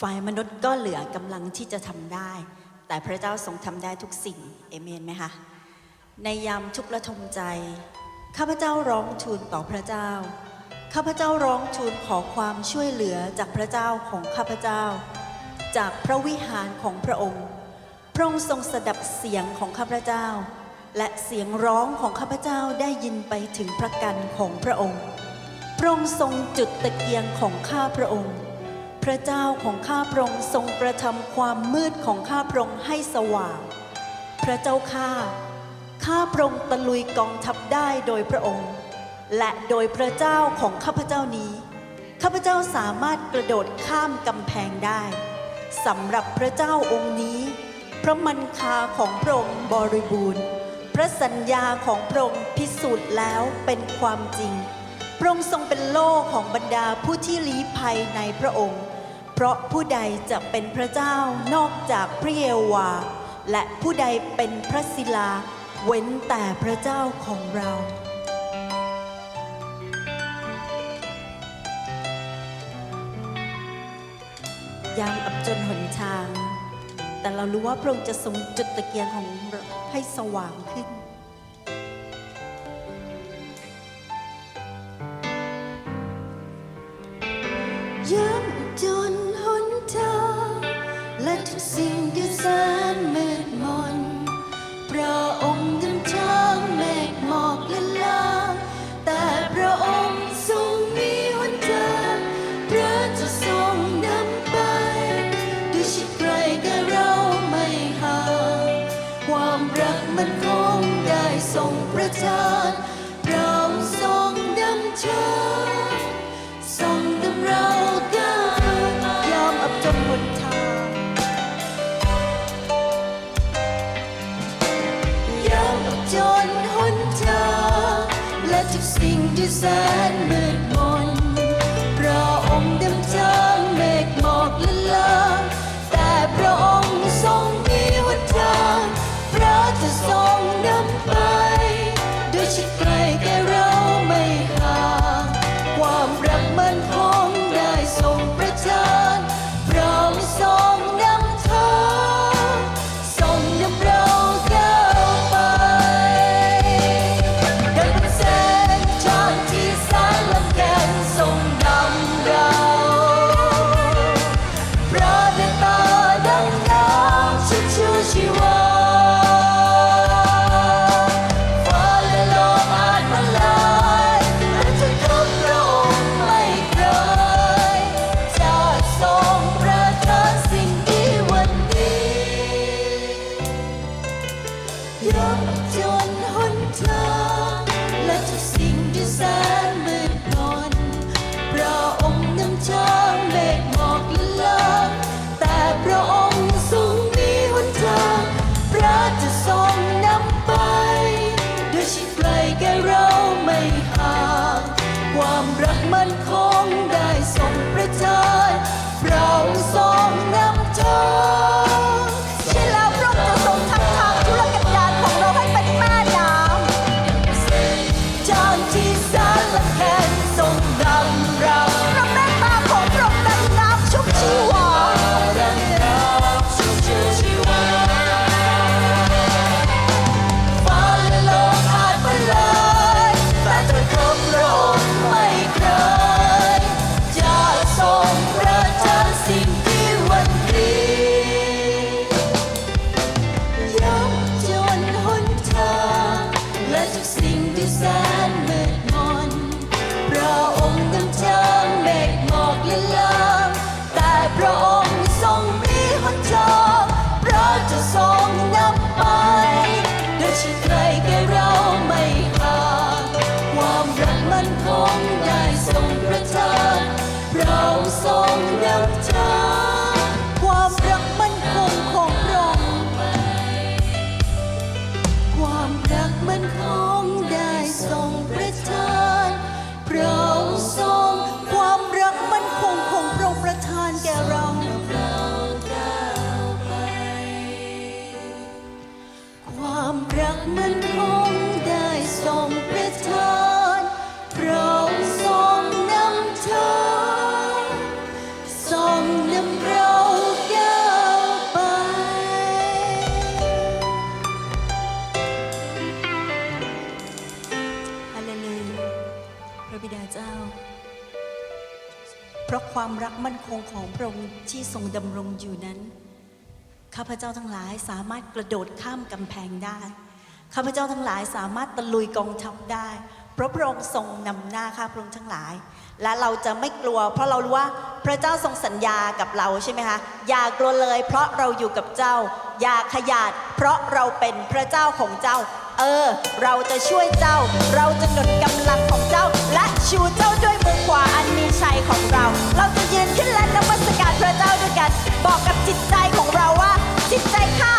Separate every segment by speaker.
Speaker 1: ฝ่ายมนุษย์ก็เหลือกำลังที่จะทำได้ แต่พระเจ้าทรงทำได้ทุกสิ่ง เอเมนไหมคะ ในยามทุกข์ระทมใจ ข้าพเจ้าร้องทูลต่อพระเจ้า ข้าพเจ้าร้องทูลขอความช่วยเหลือจากพระเจ้าของข้าพเจ้า จากพระวิหารของพระองค์ พระองค์ทรงสดับเสียงของข้าพเจ้า และเสียงร้องของข้าพเจ้าได้ยินไปถึงพระกันของพระองค์ พระองค์ทรงจุดตะเกียงของข้าพระองค์ พระเจ้าของข้าพระองค์ทรงกระทำความมืดของข้าพระองค์ให้สว่าง พระเจ้าข้าข้าพระองค์ตะลุยกองทัพได้โดยพระองค์ และโดยพระเจ้าของข้าพเจ้านี้ข้าพเจ้าสามารถกระโดดข้ามกำแพงได้สำหรับพระเจ้าองค์นี้ ระมันคาของพระองค์บริบูรณ์ พระสัญญาของพระองค์พิสูจน์แล้วเป็นความจริง พระองค์ทรงเป็นโล่ของบรรดาผู้ที่ลี้ภัยในพระองค์ เพราะผู้ใดจะเป็นพระเจ้านอกจากพระเยโวาและผู้ใดเป็นพระศิลา เว้นแต่พระเจ้าของเรายามอับจนหนทาง แต่เรารู้ว่าพระองค์จะทรงจุดตะเกียงของเราให้สว่างขึ้น
Speaker 2: ย้ำ สิ่งที่แสนมืดมนพระองค์นำทางเมฆหมอกละลางแต่พระองค์ทรงมีหนทางพระจะทรงนำไป ด้วยชิดไกล้น
Speaker 1: ข้าพเจ้า
Speaker 2: ทั้งหลาย
Speaker 1: สามารถกระโดดข้ามกำแพงได้ ข้าพเจ้าทั้งหลายสามารถตะลุยกองทัพได้เพราะพระองค์ทรงนำหน้าข้าพระองค์ทั้งหลาย และเราจะไม่กลัว เพราะเรารู้ว่าพระเจ้าทรงสัญญากับเราใช่ไหมคะอย่ากลัวเลย เพราะเราอยู่กับเจ้า อย่าขยาด เพราะเราเป็นพระเจ้าของเจ้า เออ เราจะช่วยเจ้า เราจะหนุนกำลังของเจ้า และชูเจ้าด้วยมือขวาอันมีชัยของเรา เราจะยืนขึ้นและนมัสการพระเจ้าด้วยกัน บอกกับจิตใจของเราว่าจิตใจข้า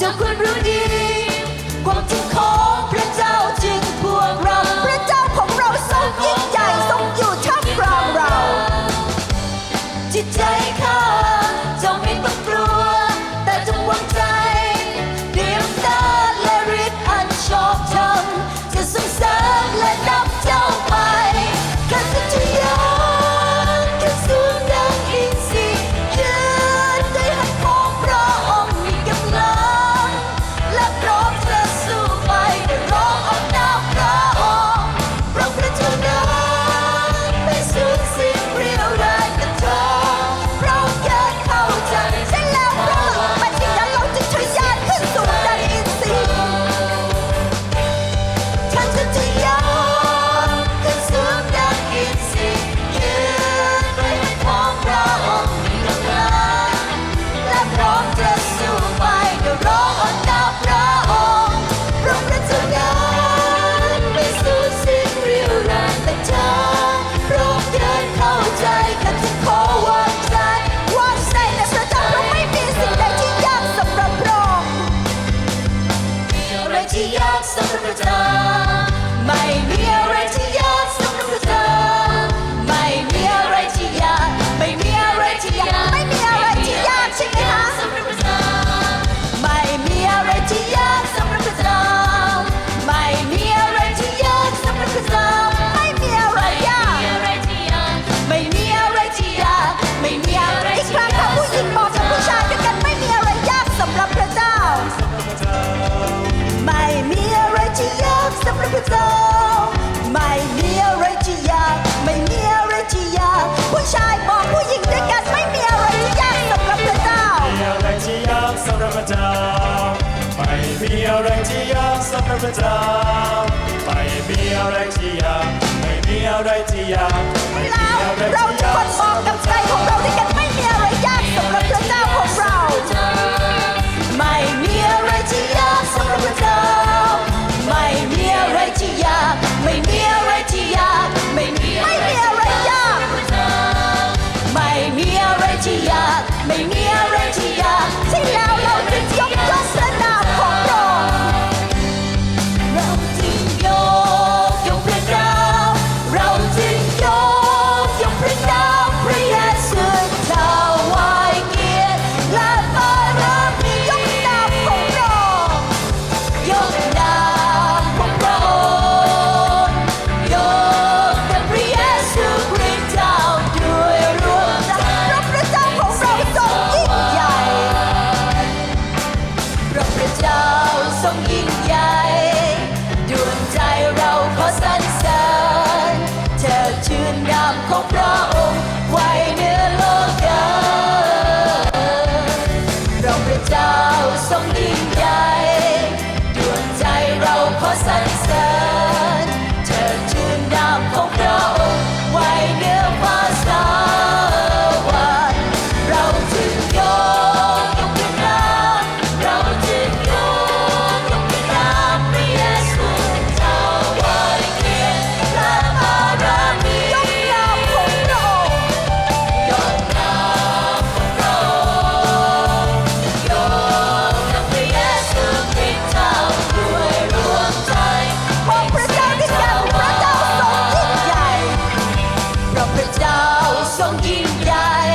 Speaker 1: จ้า
Speaker 2: ควรรู้ดีความจริง
Speaker 1: ที่ยาก
Speaker 2: สำหรั
Speaker 1: บ
Speaker 2: เจ้าไม่มีอะไรที่ยากไม่มีอะไรที่ยากไม่มีอะไรเราที่ทุกยา
Speaker 1: ค
Speaker 2: ก
Speaker 1: นมองกับใจของเราที่กันไม่มีอะไรยากสำหรับพระเจ้าของเรา
Speaker 2: ไม่มีอะไรที่ยากสำหรับพระเจ้า ไม่มีอะไรที่ยาก ไม่มี พร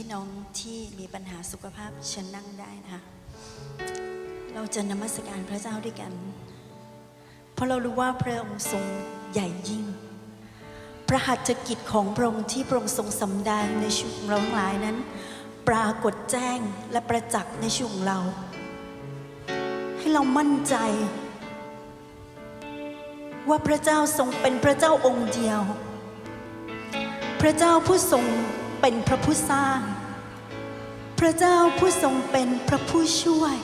Speaker 2: พี่น้องที่มีปั
Speaker 1: ญหาสุขภาพเชิญนั่งได้นะคะ เราจะนมัสการพระเจ้าด้วยกัน เพราะเรารู้ว่าพระองค์ทรงใหญ่ยิ่ง พระหัตถกิจของพระองค์ที่พระองค์ทรงสำแดงในชีวิตของเราทั้งหลายนั้น ปรากฏแจ้งและประจักษ์ในชีวิตของเรา ให้เรามั่นใจ ว่าพระเจ้าทรงเป็นพระเจ้าองค์เดียว พระเจ้าผู้ทรง เป็นพระผู้สร้าง พระเจ้าผู้ทรงเป็นพระผู้ช่วย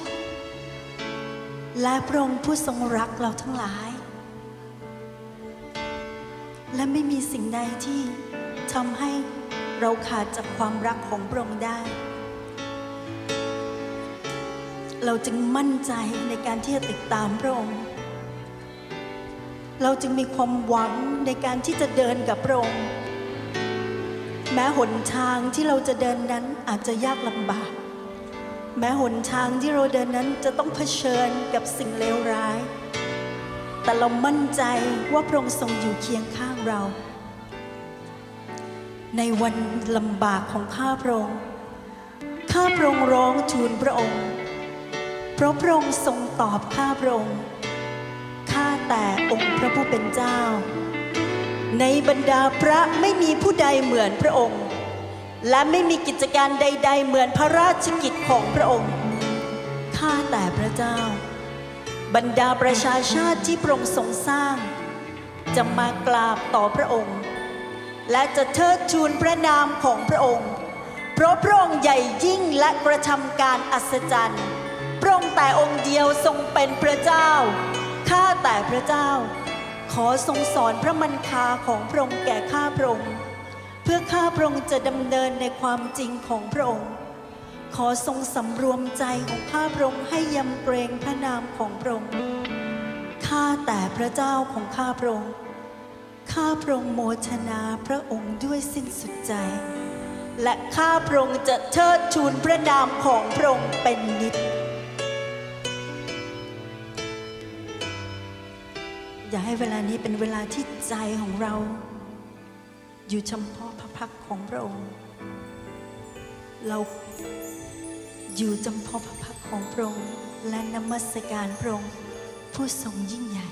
Speaker 1: และพระองค์ผู้ทรงรักเราทั้งหลาย และไม่มีสิ่งใดที่ทำให้เราขาดจากความรักของพระองค์ได้ เราจึงมั่นใจในการที่จะติดตามพระองค์ เราจึงมีความหวังในการที่จะเดินกับพระองค์ แม้หนทางที่เราจะเดินนั้นอาจจะยากลำบาก แม้หนทางที่เราเดินนั้นจะต้องเผชิญกับสิ่งเลวร้าย แต่เรามั่นใจว่าพระองค์ทรงอยู่เคียงข้างเรา ในวันลำบากของข้าพระองค์ข้าพระองค์ร้องทูลพระองค์ เพราะพระองค์ทรงตอบข้าพระองค์ข้าแต่องค์พระผู้เป็นเจ้า ในบรรดาพระไม่มีผู้ใดเหมือนพระองค์ และไม่มีกิจการใด ๆ เหมือนพระราชกิจของพระองค์ ข้าแต่พระเจ้า บรรดาประชาชาติที่พระองค์ทรงสร้าง จะมากราบต่อพระองค์ และจะเทิดทูนพระนามของพระองค์ เพราะพระองค์ใหญ่ยิ่งและกระทำการอัศจรรย์พระองค์แต่องค์เดียวทรงเป็นพระเจ้า ข้าแต่พระเจ้า ขอทรงสอนพระมันคาของพระองค์แก่ข้าพระองค์ เพื่อข้าพระองค์จะดำเนินในความจริงของพระองค์ ขอทรงสำรวมใจของข้าพระองค์ให้ยำเกรงพระนามของพระองค์ข้าแต่พระเจ้าของข้าพระองค์ข้าพระองค์โมทนาพระองค์ด้วยสิ้นสุดใจ และข้าพระองค์จะเทิดทูนพระนามของพระองค์เป็นนิจ อย่าให้เวลานี้เป็นเวลาที่ใจของเรา อยู่เฉพาะพระพักของพระองค์ เราอยู่จำพาะพระพั
Speaker 2: กของพระองค์
Speaker 1: และ
Speaker 2: นมัสการพระองค์ผู้ทรงยิ่งใหญ่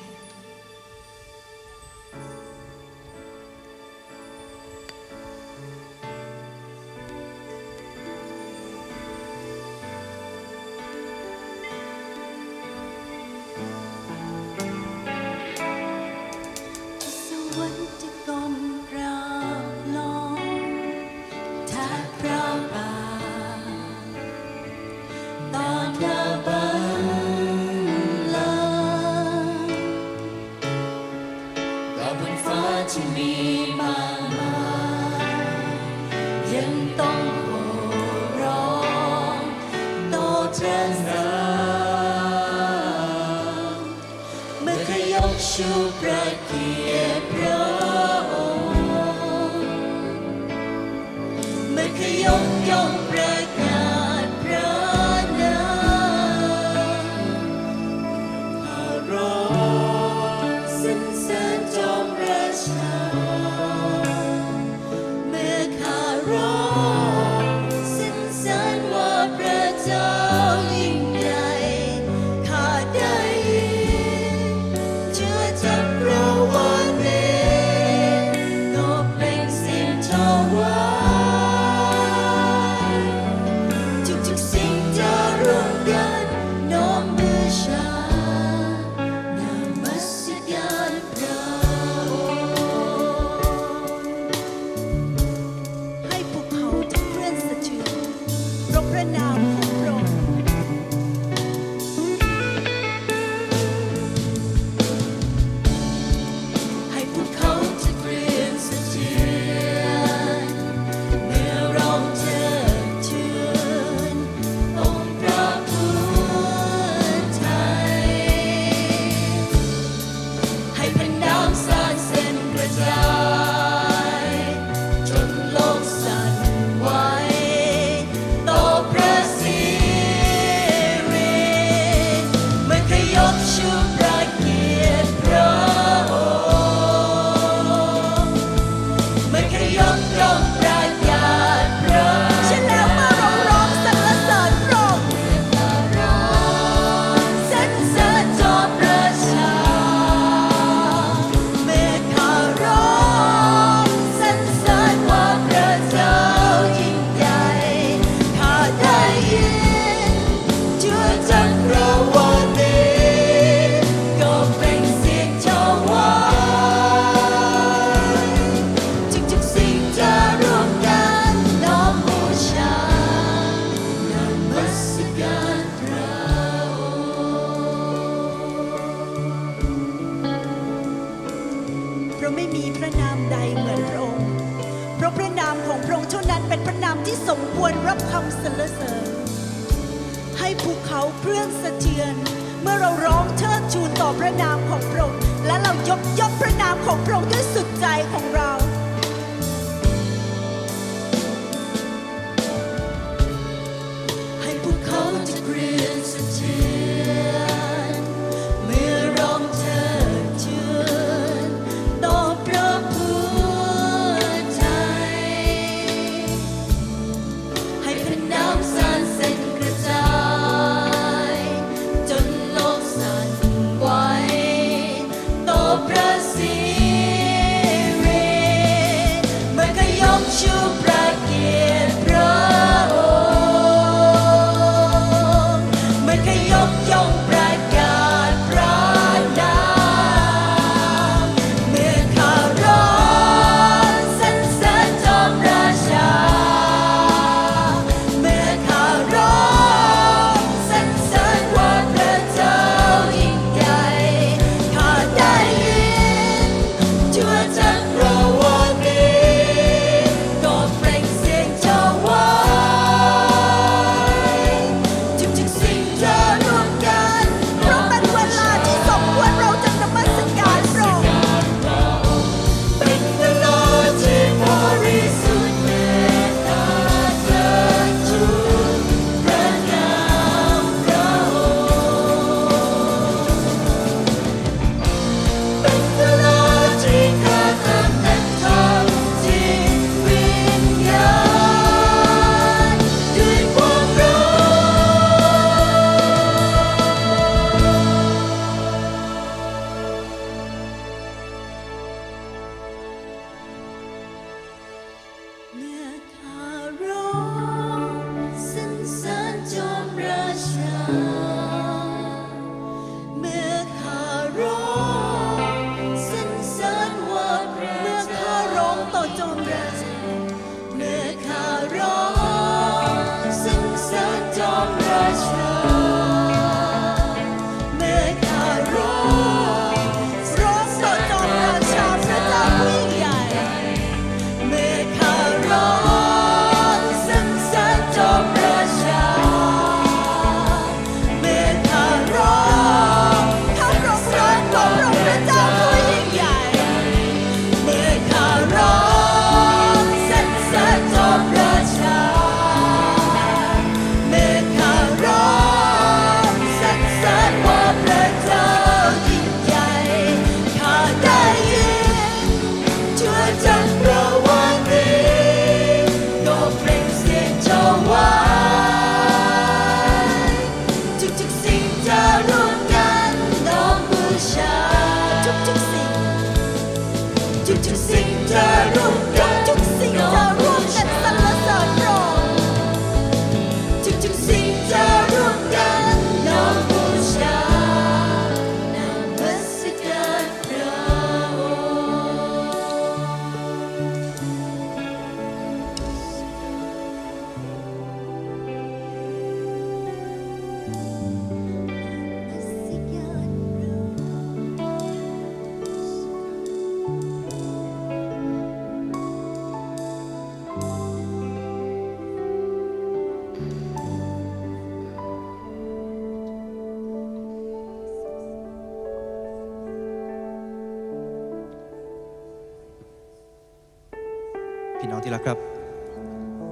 Speaker 2: ที่รัก
Speaker 1: ค
Speaker 2: รับ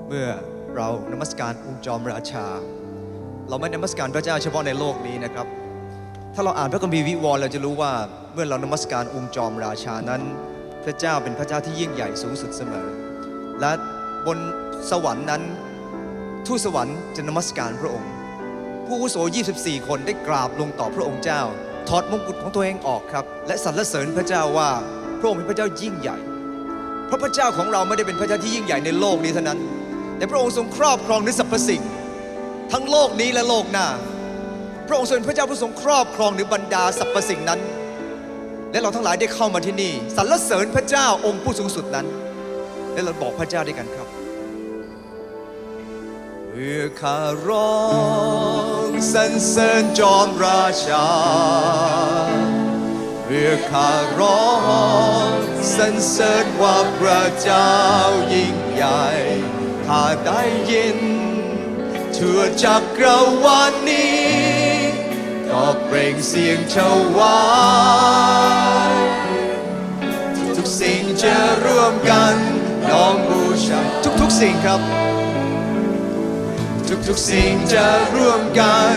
Speaker 3: เมื่อเรานมัสการองค์จอมราชา เราไม่นมัสการพระเจ้าเฉพาะในโลกนี้นะครับ ถ้าเราอ่านพระคัมภีร์วิวรณ์เราจะรู้ว่าเมื่อเรานมัสการองค์จอมราชานั้น พระเจ้าเป็นพระเจ้าที่ยิ่งใหญ่สูงสุดเสมอ และบนสวรรค์นั้นทูตสวรรค์จะนมัสการพระองค์ ผู้อาวุโส 24 คนได้กราบลงต่อพระองค์เจ้า ถอดมงกุฎของตัวเองออกครับ และสรรเสริญพระเจ้าว่าพระองค์เป็นพระเจ้ายิ่งใหญ่ พราะพระเจ้าของเราไม่ได้เป็นพระเจ้าที่ยิ่งใหญ่ในโลกนี้เท่านั้น แต่พระองค์ทรงครอบครองในสรรพสิ่ง ทั้งโลกนี้และโลกหน้า พระองค์ทรงเป็นพระเจ้าผู้ทรงครอบครองในบรรดาสรรพสิ่งนั้น และเราทั้งหลายได้เข้ามาที่นี่สรรเสริญพระเจ้าองค์ผู้สูงสุดนั้น และเราบอกพระเจ้าด้วยกันครับเมื่อข้าร้องสรรเสริญจอมราชาเพื่อข้าร้อง เสริญว่าพระเจ้ายิ่งใหญ่ข้าได้ยินทั่วจักรวาลนี้ ก็เปล่งเสียงเชวายทุกสิ่งจะร่วมกันน้อมบูชาทุกๆสิ่งครับ ทุกๆสิ่งจะร่วมกัน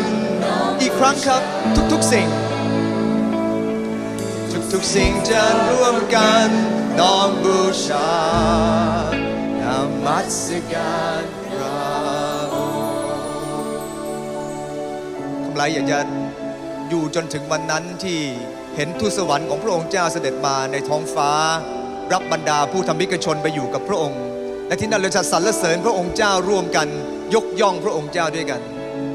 Speaker 3: อีกครั้งครับทุกๆสิ่ง ทุกสิ่งจะร่วมกันน้อมบูชานมัสการพระองค์ทำไรอยากจะอยู่จนถึงวันนั้นที่เห็นทูตสวรรค์ของพระองค์เจ้าเสด็จมาในท้องฟ้า รับบรรดาผู้ทำมิกชนไปอยู่กับพระองค์ และที่นั่นเราจะสรรเสริญพระองค์เจ้าร่วมกัน ยกย่องพระองค์เจ้าด้วยกัน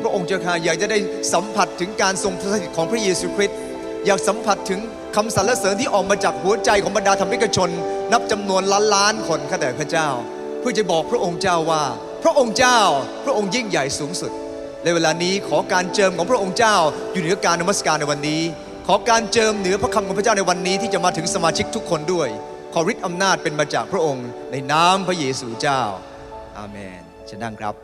Speaker 3: พระองค์เจ้าค่ะอยากจะได้สัมผัสถึงการทรงสถิตของพระเยซูคริสต์อยากสัมผัสถึง คำสรรเสริญที่ออกมาจากหัวใจของบรรดาธรรมิกชน นับจำนวนล้านล้านคนข้าแต่พระเจ้า เพื่อจะบอกพระองค์เจ้าว่า พระองค์เจ้า พระองค์ยิ่งใหญ่สูงสุดในเวลานี้ขอการเจิมของพระองค์เจ้า อยู่เหนือการนมัสการในวันนี้ ขอการเจิมเหนือพระคำของพระเจ้าในวันนี้ที่จะมาถึงสมาชิกทุกคนด้วย ขอฤทธิ์อำนาจเป็นมาจากพระองค์ ในนามพระเยซูเจ้า อาเมนเชิญนั่งครับ